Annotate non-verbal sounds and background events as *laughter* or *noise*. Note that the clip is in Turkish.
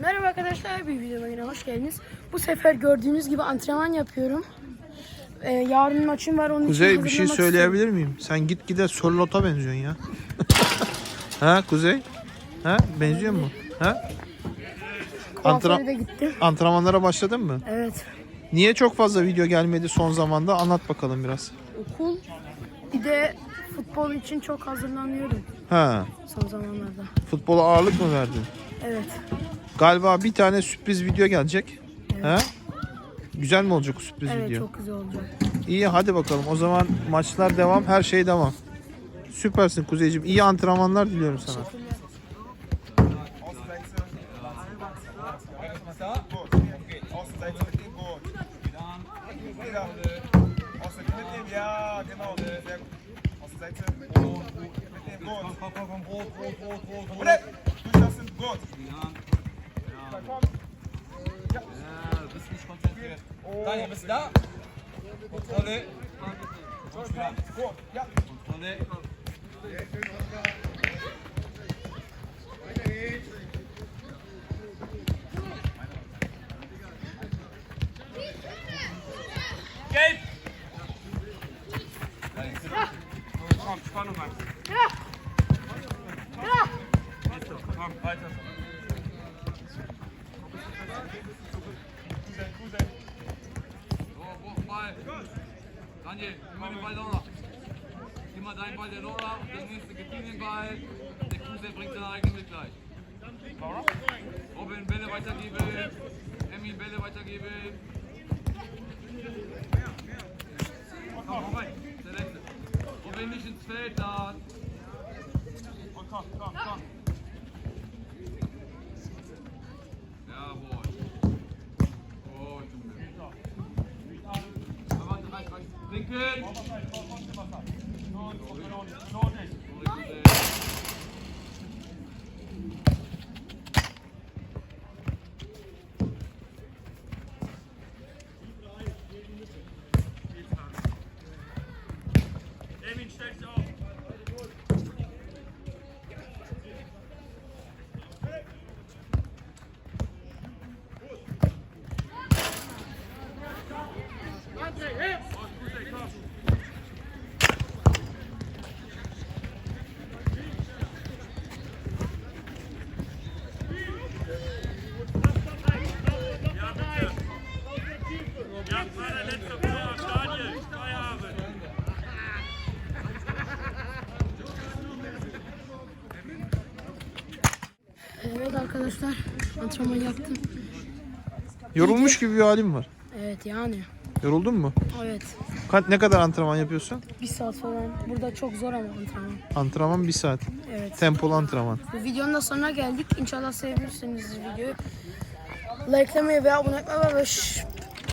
Merhaba arkadaşlar, bir videoma yine hoş geldiniz. Bu sefer gördüğünüz gibi antrenman yapıyorum. Ee, yarın maçım var onun için Kuzey bir şey söyleyebilir miyim? Sen gitgide Sorlot'a benziyorsun ya. *laughs* ha Kuzey? Ha benziyor mu? Ha? istiyorum. De gittim. antrenmanlara başladın mı? Evet. Niye çok fazla video gelmedi son zamanda? Anlat bakalım biraz. Okul, bir de futbol için çok hazırlanıyorum Ha, son zamanlarda. futbola ağırlık mı verdin? Evet. Galiba bir tane sürpriz video gelecek. Ha? Güzel mi olacak o sürpriz Evet, video? çok güzel olacak. İyi hadi bakalım. O zaman maçlar devam, her şey devam. Süpersin Kuzeyciğim. İyi antrenmanlar diliyorum sana. Gut. Ja. Ja, du bist nicht konzentriert. Daniel, bist du da? Kontrolle. Gut, ja. Kontrolle. Gelb! Komm, Spannung an. Komm, weiter. Nimm mal den Ball. Nimm mal deinen Ball der Lola und der nächste gibt ihm den Ball. Der Kusen bringt seine eigene mit gleich. Robin, Bälle weitergeben. Emmy, Bälle weitergeben. Komm, rein. Der letzte. Robin, nicht ins Feld da. Komm, komm, komm. Good. Emin, stell dich auf. Evet arkadaşlar, antrenman yaptım. Yorulmuş gibi bir halim var. Evet yani. Yoruldun mu? Evet. Ka- Ne kadar antrenman yapıyorsun? Bir saat falan. Burada çok zor ama antrenman. Antrenman bir saat. Evet. Tempolu antrenman. Bu videonun da sonuna geldik. İnşallah sevmişsiniz videoyu. Likelamayı ve abone olmayı ve